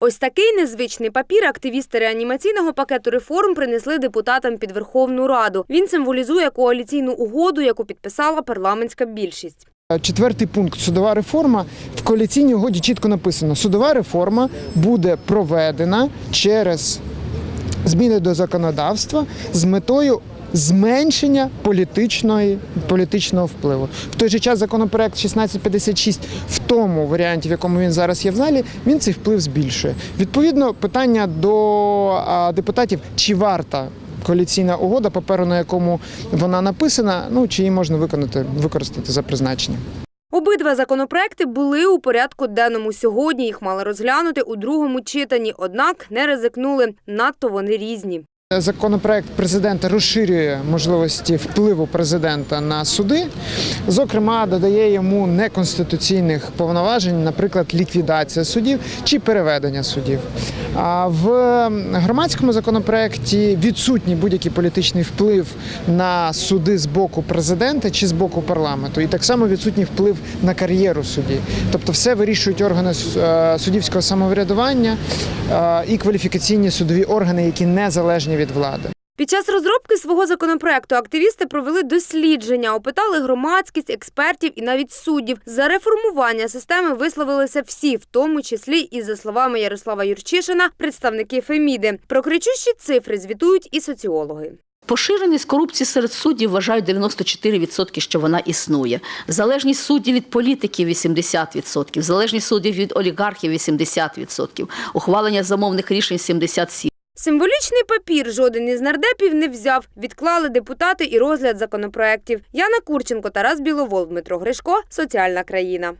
Ось такий незвичний папір активісти реанімаційного пакету реформ принесли депутатам під Верховну Раду. Він символізує коаліційну угоду, яку підписала парламентська більшість. Четвертий пункт судова реформа в коаліційній угоді чітко написано: судова реформа буде проведена через зміни до законодавства з метою зменшення політичної політичного впливу. В той же час законопроект 1656 в тому варіанті, в якому він зараз є в залі, він цей вплив збільшує. Відповідно, питання до депутатів: чи варта коаліційна угода, паперу на якому вона написана, ну чи її можна виконати використати за призначенням. Обидва законопроекти були у порядку денному сьогодні. Їх мали розглянути у другому читанні, однак не ризикнули. Надто вони різні. Законопроект президента розширює можливості впливу президента на суди, зокрема, додає йому неконституційних повноважень, наприклад, ліквідація судів чи переведення судів. А в громадському законопроекті відсутній будь-який політичний вплив на суди з боку президента чи з боку парламенту, і так само відсутній вплив на кар'єру судді. Тобто, все вирішують органи е, суддівського самоврядування е, і кваліфікаційні судові органи, які незалежні від влади. Під час розробки свого законопроекту активісти провели дослідження, опитали громадськість, експертів і навіть суддів. За реформування системи висловилися всі, в тому числі і за словами Ярослава Юрчишина, представники Феміди. Про кричущі цифри звітують і соціологи. Поширеність корупції серед суддів вважають 94%, що вона існує. Залежність суддів від політиків 80%, залежність суддів від олігархів 80%, ухвалення замовних рішень 77%. Символічний папір жоден із нардепів не взяв. Відклали депутати і розгляд законопроєктів. Яна Курченко, Тарас Біловол, Дмитро Гришко. Соціальна країна.